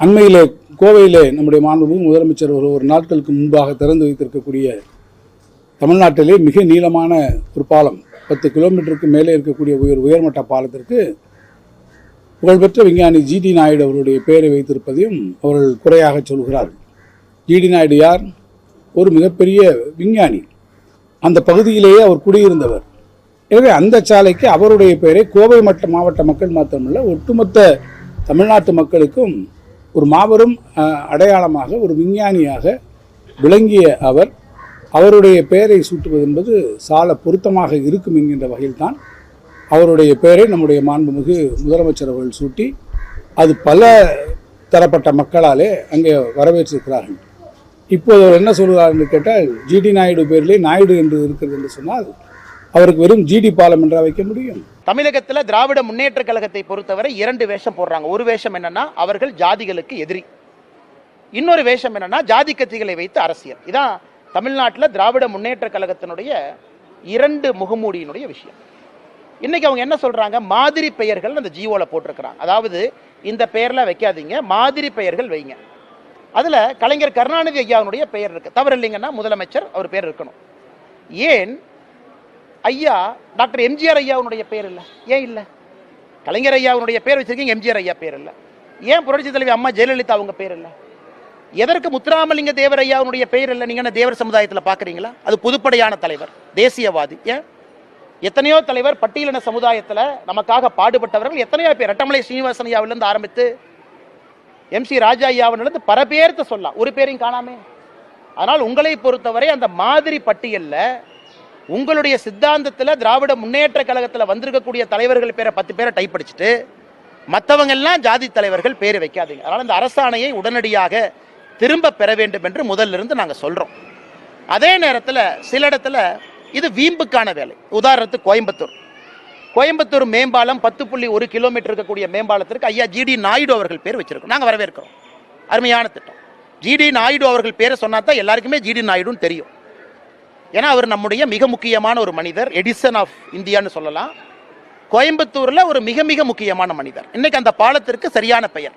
அண்மையிலே கோவையிலே நம்முடைய மாண்புமிகு முதலமைச்சர் ஒரு ஒரு நாட்களுக்கு முன்பாக திறந்து வைத்திருக்கக்கூடிய தமிழ்நாட்டிலே மிக நீளமான ஒரு பாலம் பத்து கிலோமீட்டருக்கு மேலே இருக்கக்கூடிய உயர் உயர்மட்ட பாலத்திற்கு புகழ்பெற்ற விஞ்ஞானி ஜிடி நாயுடு அவருடைய பெயரை வைத்திருப்பதையும் அவர்கள் குறையாக சொல்கிறார்கள். ஜிடி நாயுடு யார்? ஒரு மிகப்பெரிய விஞ்ஞானி. அந்த பகுதியிலேயே அவர் குடியிருந்தவர். எனவே அந்த சாலைக்கு அவருடைய பெயரை கோவை மட்ட மாவட்ட மக்கள் மாத்திரமல்ல ஒட்டுமொத்த தமிழ்நாட்டு மக்களுக்கும் ஒரு மாபெரும் அடையாளமாக ஒரு விஞ்ஞானியாக விளங்கிய அவர் அவருடைய பெயரை சூட்டுவது என்பது சால பொருத்தமாக இருக்கும் என்கின்ற வகையில்தான் அவருடைய பெயரை நம்முடைய மாண்புமிகு முதலமைச்சர் அவர்கள் சூட்டி அது பல தரப்பட்ட மக்களாலே அங்கே வரவேற்றிருக்கிறார்கள். இப்போது அவர் என்ன சொல்கிறார் என்று கேட்டால் ஜிடி நாயுடு பேரிலே நாயுடு என்று இருக்கிறது என்று சொன்னால் அவருக்கு வெறும் ஜிடி பாலம் என்றா வைக்க முடியும். தமிழகத்தில் திராவிட முன்னேற்ற கழகத்தை பொறுத்தவரை இரண்டு வேஷம் போடுறாங்க. ஒரு வேஷம் என்னன்னா அவர்கள் ஜாதிகளுக்கு எதிரி. இன்னொரு வேஷம் என்னன்னா ஜாதி கட்சிகளை வைத்து அரசியல். இதான் தமிழ்நாட்டில் திராவிட முன்னேற்ற கழகத்தினுடைய இரண்டு முகமூடியினுடைய விஷயம். இன்னைக்கு அவங்க என்ன சொல்றாங்க? மாதிரி பெயர்கள் அந்த ஜியோல போட்டிருக்கிறாங்க. அதாவது இந்த பெயர்லாம் வைக்காதீங்க மாதிரி பெயர்கள் வைங்க. அதுல கலைஞர் கருணாநிதி ஐயாவுடைய பெயர் இருக்கு. தவறு இல்லைங்கன்னா முதலமைச்சர் அவர் பேர் இருக்கணும். ஏன்? ஐயா டாக்டர் எம்ஜிஆர் ஐயாவுடைய பேர் இல்லை. ஏன் இல்லை? கலைஞர் ஐயாவுடைய பேர் வச்சிருக்கீங்க எம்ஜிஆர் ஐயா பேர் இல்லை. ஏன் புரட்சி தலைவி அம்மா ஜெயலலிதா அவங்க பேர் இல்லை? எதற்கு முத்துராமலிங்க தேவர் ஐயாவுடைய பெயர் இல்லை? நீங்க என்ன தேவர் சமுதாயத்தில் பார்க்குறீங்களா அது பொதுப்படையான தலைவர் தேசியவாதி. ஏன்? எத்தனையோ தலைவர் பட்டியலின சமுதாயத்தில் நமக்காக பாடுபட்டவர்கள் எத்தனையோ பேர். ரெட்டமலை சீனிவாசன் ஐயாவிலேருந்து ஆரம்பித்து எம் சி ராஜா ஐயாவிலிருந்து பல பேர்த்த சொல்லலாம். ஒரு பேரையும் காணாமே. ஆனால் உங்களை பொறுத்தவரை அந்த மாதிரி பட்டியலில் உங்களுடைய சித்தாந்தத்தில் திராவிட முன்னேற்ற கழகத்தில் வந்திருக்கக்கூடிய தலைவர்கள் பேரை பத்து பேரை டைப் அடிச்சுட்டு மற்றவங்கெல்லாம் ஜாதி தலைவர்கள் பேர் வைக்காதீங்க. அதனால் இந்த அரசாணையை உடனடியாக திரும்ப பெற வேண்டும் என்று முதல்ல நாங்கள் சொல்கிறோம் அதே நேரத்தில் சில இடத்துல இது வீம்புக்கான வேலை. உதாரணத்துக்கு கோயம்புத்தூர். கோயம்புத்தூர் மேம்பாலம் பத்து புள்ளி ஒரு கிலோமீட்டர் இருக்கக்கூடிய மேம்பாலத்திற்கு ஐயா ஜிடி நாயுடு அவர்கள் பேர் வச்சிருக்கோம். நாங்கள் வரவேற்கிறோம். அருமையான திட்டம். ஜிடி நாயுடு அவர்கள் பேரை சொன்னா தான் எல்லாருக்குமே ஜிடி நாயுடுன்னு தெரியும். ஏன்னா அவர் நம்முடைய மிக முக்கியமான ஒரு மனிதர் எடிசன் ஆஃப் இந்தியான்னு சொல்லலாம். கோயம்புத்தூரில் ஒரு மிக மிக முக்கியமான மனிதர். இன்னைக்கு அந்த பாலத்திற்கு சரியான பெயர்.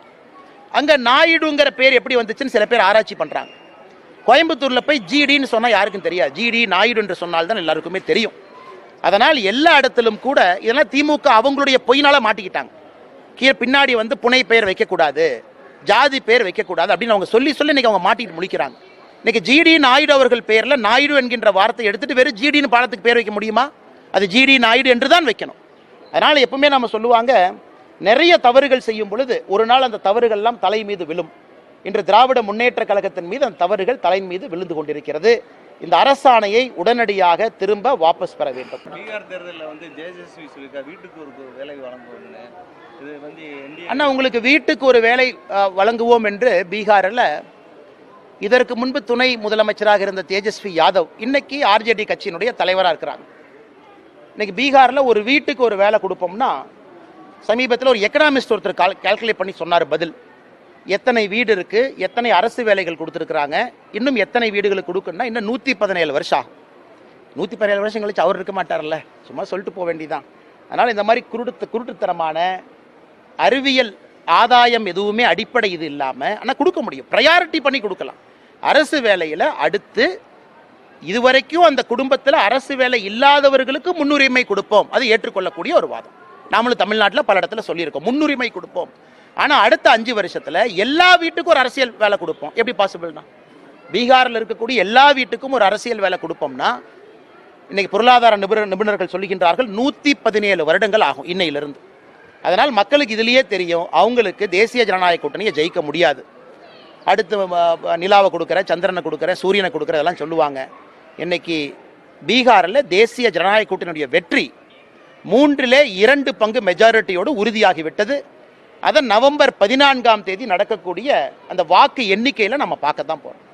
அங்கே நாயுடுங்கிற பேர் எப்படி வந்துச்சுன்னு சில பேர் ஆராய்ச்சி பண்ணுறாங்க கோயம்புத்தூரில் போய் ஜிடின்னு சொன்னால் யாருக்கும் தெரியாது. ஜிடி நாயுடு என்று சொன்னால் தான் எல்லாருக்குமே தெரியும். அதனால் எல்லா இடத்திலும் கூட இதெல்லாம் திமுக அவங்களுடைய பொய்னால மாட்டிக்கிட்டாங்க. கீழே பின்னாடி வந்து புனை பெயர் வைக்கக்கூடாது ஜாதி பெயர் வைக்கக்கூடாது அப்படின்னு அவங்க சொல்லி சொல்லி இன்னைக்கு அவங்க மாட்டிக்கிட்டு முழிக்கிறாங்க. இன்னைக்கு ஜிடி நாயுடு அவர்கள் பெயர்ல நாயுடு என்கின்ற வார்த்தை எடுத்துட்டு வெறும் ஜிடின்னு பாலத்துக்கு பேர் வைக்க முடியுமா? அது ஜிடி நாயுடு என்று தான் வைக்கணும். அதனால எப்பவுமே நம்ம சொல்லுவாங்க நிறைய தவறுகள் செய்யும் பொழுது ஒரு நாள் அந்த தவறுகள் எல்லாம் தலை மீது விழும். இன்று திராவிட முன்னேற்ற கழகத்தின் மீது அந்த தவறுகள் தலை மீது விழுந்து கொண்டிருக்கிறது. இந்த அரசாணையை உடனடியாக திரும்ப வாபஸ் பெற வேண்டும். பீகார் தேர்தலில் வந்து ஜேஜஸ்வி சொல்லியிருக்கா வீட்டுக்கு ஒரு வேலை வழங்குவோம்னு. இது வந்து என்டிஏ அண்ணா உங்களுக்கு வீட்டுக்கு ஒரு வேலை வழங்குவோம் என்று பீகாரில் இதற்கு முன்பு துணை முதலமைச்சராக இருந்த தேஜஸ்வி யாதவ் இன்னைக்கு ஆர்ஜேடி கட்சியினுடைய தலைவராக இருக்கிறாங்க. இன்னைக்கு பீகாரில் ஒரு வீட்டுக்கு ஒரு வேலை கொடுப்போம்னா சமீபத்தில் ஒரு எக்கனாமிஸ்ட் ஒருத்தர் கால் கால்குலேட் பண்ணி சொன்னார் பதில். எத்தனை வீடு இருக்குது எத்தனை அரசு வேலைகள் கொடுத்துருக்குறாங்க இன்னும் எத்தனை வீடுகளுக்கு கொடுக்குன்னா இன்னும் நூற்றி பதினேழு வருஷம் ஆகும். நூற்றி பதினேழு வருஷம் கழிச்சு அவர் இருக்க மாட்டார்ல சும்மா சொல்லிட்டு போக வேண்டியதான் அதனால் இந்த மாதிரி குருட்டு குருட்டுத்தனமான அறிவியல் ஆதாயம் எதுவுமே அடிப்படை இது இல்லாமல் ஆனால் கொடுக்க முடியும். ப்ரையாரிட்டி பண்ணி கொடுக்கலாம். அரசு வேலையில் அடுத்து இதுவரைக்கும் அந்த குடும்பத்தில் அரசு வேலை இல்லாதவர்களுக்கு முன்னுரிமை கொடுப்போம். அது ஏற்றுக்கொள்ளக்கூடிய ஒரு வாதம். நாமளும் தமிழ்நாட்டில் பல இடத்துல சொல்லியிருக்கோம். முன்னுரிமை கொடுப்போம். ஆனால் அடுத்த அஞ்சு வருஷத்தில் எல்லா வீட்டுக்கும் ஒரு அரசியல் வேலை கொடுப்போம். எப்படி பாசிபிள்னா பீகாரில் இருக்கக்கூடிய எல்லா வீட்டுக்கும் ஒரு அரசியல் வேலை கொடுப்போம்னா இன்னைக்கு பொருளாதார நிபுணர் நிபுணர்கள் சொல்லுகின்றார்கள் நூற்றி பதினேழு வருடங்கள் ஆகும் இன்னையிலிருந்து. அதனால் மக்களுக்கு இதுலேயே தெரியும் அவங்களுக்கு தேசிய ஜனநாயக கூட்டணியை ஜெயிக்க முடியாது. அடுத்து நிலாவை கொடுக்குறேன் சந்திரனை கொடுக்குறேன் சூரியனை கொடுக்குறதெல்லாம் சொல்லுவாங்க. இன்னைக்கு பீகாரில் தேசிய ஜனநாயக கூட்டணியுடைய வெற்றி மூன்றிலே இரண்டு பங்கு மெஜாரிட்டியோடு உறுதியாகிவிட்டது. அதை நவம்பர் பதினான்காம் தேதி நடக்கக்கூடிய அந்த வாக்கு எண்ணிக்கையில் நம்ம பார்க்க தான் போகிறோம்